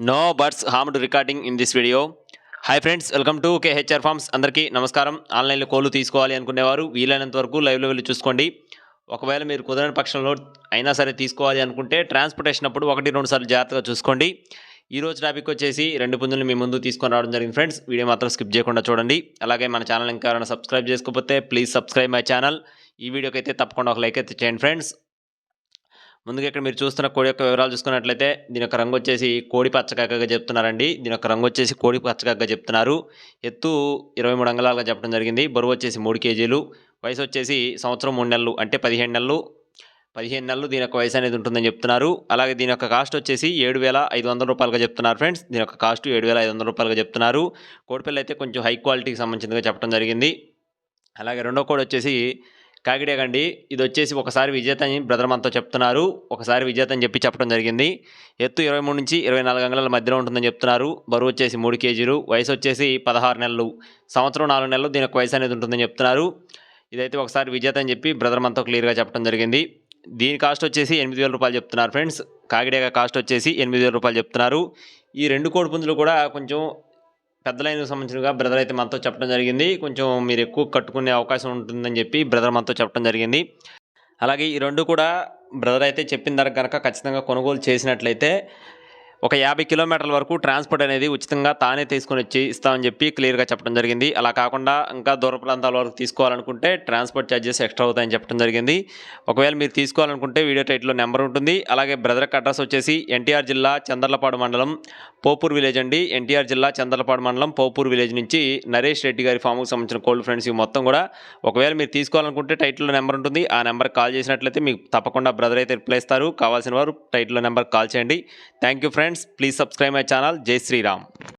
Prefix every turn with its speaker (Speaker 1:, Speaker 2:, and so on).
Speaker 1: No birds harmed recording in this video hi friends welcome to KHR farms అందరికీ నమస్కారం. ఆన్లైన్లో కోళ్ళు తీసుకోవాలి అనుకునేవారు. వీలైనంత వరకు లైవ్లో వెళ్ళి చూసుకోండి. ఒకవేళ మీరు కుదరని పక్షంలో అయినా సరే తీసుకోవాలి అనుకుంటే ట్రాన్స్పోర్టేషన్ అప్పుడు ఒకటి రెండు సార్లు జాగ్రత్తగా చూసుకోండి. ఈ రోజు టాపిక్ వచ్చేసి రెండు పుంజులు మీ ముందు తీసుకొని రావడం జరిగింది ఫ్రెండ్స్ వీడియో మాత్రం స్కిప్ చేయకుండా చూడండి. అలాగే మన ఛానల్ ఇంకా ఎవరైనా సబ్స్క్రైబ్ చేసుకోకపోతే ప్లీజ్ సబ్స్క్రైబ్ మై ఛానల్ ఈ వీడియోకి అయితే తప్పకుండా ఒక లైక్ అయితే చేయండి ఫ్రెండ్స్ ముందుగా ఇక్కడ మీరు చూస్తున్న కోడి యొక్క వివరాలు చూసుకున్నట్లయితే దీని యొక్క రంగు వచ్చేసి కోడి పచ్చకాకగా చెప్తున్నారండి. దీని యొక్క రంగు వచ్చేసి కోడి పచ్చకాకగా చెప్తున్నారు. ఎత్తు ఇరవై మూడు అంగళాలుగా చెప్పడం జరిగింది. బరువు వచ్చేసి మూడు కేజీలు. వయసు వచ్చేసి సంవత్సరం మూడు నెలలు అంటే పదిహేను నెలలు. పదిహేను నెలలు దీని యొక్క వయసు అనేది ఉంటుందని చెప్తున్నారు. అలాగే దీని యొక్క కాస్ట్ వచ్చేసి ఏడు వేల ఐదు వందల రూపాయలుగా చెప్తున్నారు ఫ్రెండ్స్. దీని యొక్క కాస్ట్ ఏడు వేల ఐదు వందల రూపాయలుగా చెప్తున్నారు. కోడిపిల్ల అయితే కొంచెం హై క్వాలిటీకి సంబంధించిందిగా చెప్పడం జరిగింది. అలాగే రెండో కోడి వచ్చేసి కాకిడేగండి ఇది వచ్చేసి ఒకసారి విజేత అని బ్రదర్ మనతో చెప్తున్నారు. ఒకసారి విజేత అని చెప్పి చెప్పడం జరిగింది. ఎత్తు ఇరవై మూడు నుంచి ఇరవై నాలుగు అంగళాల మధ్యలో ఉంటుందని చెప్తున్నారు. బరువు వచ్చేసి మూడు కేజీలు. వయసు వచ్చేసి పదహారు నెలలు. సంవత్సరం నాలుగు నెలలు దీని వయసు అనేది ఉంటుందని చెప్తున్నారు. ఇదైతే ఒకసారి విజేత అని చెప్పి బ్రదర్ మనతో క్లియర్గా చెప్పడం జరిగింది. దీని కాస్ట్ వచ్చేసి ఎనిమిది వేల రూపాయలు చెప్తున్నారు ఫ్రెండ్స్. కాకిడేగ కాస్ట్ వచ్చేసి ఎనిమిది వేల రూపాయలు చెప్తున్నారు. ఈ రెండు కోడి పుంజులు కూడా కొంచెం పెద్ద సంబంధించినగా బ్రదర్ అయితే మనతో చెప్పడం జరిగింది. కొంచెం మీరు ఎక్కువ కట్టుకునే అవకాశం ఉంటుందని చెప్పి బ్రదర్ మనతో చెప్పడం జరిగింది. అలాగే ఈ రెండు కూడా బ్రదర్ అయితే చెప్పిన ధర కనుక ఖచ్చితంగా కొనుగోలు చేసినట్లయితే ఒక యాభై కిలోమీటర్ల వరకు ట్రాన్స్పోర్ట్ అనేది ఉచితంగా తానే తీసుకొని వచ్చి ఇస్తామని చెప్పి క్లియర్గా చెప్పడం జరిగింది. అలా కాకుండా ఇంకా దూర ప్రాంతాల వరకు తీసుకోవాలనుకుంటే ట్రాన్స్పోర్ట్ ఛార్జెస్ ఎక్స్ట్రా అవుతాయని చెప్పడం జరిగింది. ఒకవేళ మీరు తీసుకోవాలనుకుంటే వీడియో టైట్లో నెంబర్ ఉంటుంది. అలాగే బ్రదర్ అడ్రస్ వచ్చేసి ఎన్టీఆర్ జిల్లా చందర్లపాడు మండలం పోపూర్ విలేజ్ అండి. ఎన్టీఆర్ జిల్లా చందర్లపాడు మండలం పోపూర్ విలేజ్ నుంచి నరేష్ రెడ్డి గారి ఫామ్కు సంబంధించిన కోల్డ్ ఫ్రెండ్స్ ఇవి మొత్తం కూడా ఒకవేళ మీరు తీసుకోవాలనుకుంటే టైటిల్లో నెంబర్ ఉంటుంది. ఆ నెంబర్కి కాల్ చేసినట్లయితే మీకు తప్పకుండా బ్రదర్ అయితే రిప్లై ఇస్తారు. కావాల్సిన వారు టైటిల్లో నెంబర్ కాల్ చేయండి. Thank you friends please subscribe my channel. జై శ్రీరామ్.